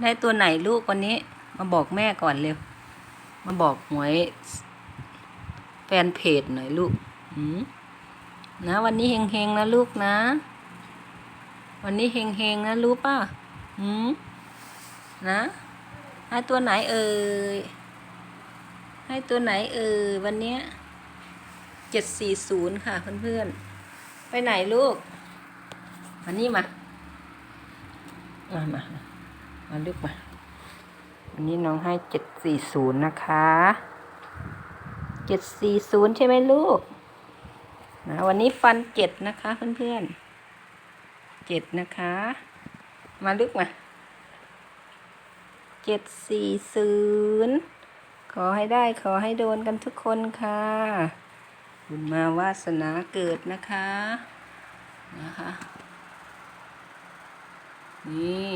ได้ตัวไหนลูกวันนี้ มาบอกแม่ก่อนเร็ว มาบอกหวยแฟนเพจหน่อยลูกหืมนะ วันนี้เฮงๆนะลูกนะ วันนี้เฮงๆนะรู้ป่ะหืมนะให้ตัวไหนเอ่ยให้ตัวไหนเอ่ยวันเนี้ยเจ็ดสี่ศูนย์ค่ะเพื่อนๆ ไปไหนลูกมานี่มา มามามา มาลูกมาวันนี้น้องให้เจ็ดสี่ศูนย์นะคะเจ็ดสี่ศูนย์ใช่ไหมลูกนะวันนี้ฟันเจ็ดนะคะเพื่อนๆเจ็ดนะคะ มาลูกมาเจ็ดสี่ศูนย์ขอให้ได้ขอให้โดนกันทุกคนค่ะบุญมาวาสนาเกิดนะคะนะคะ นี่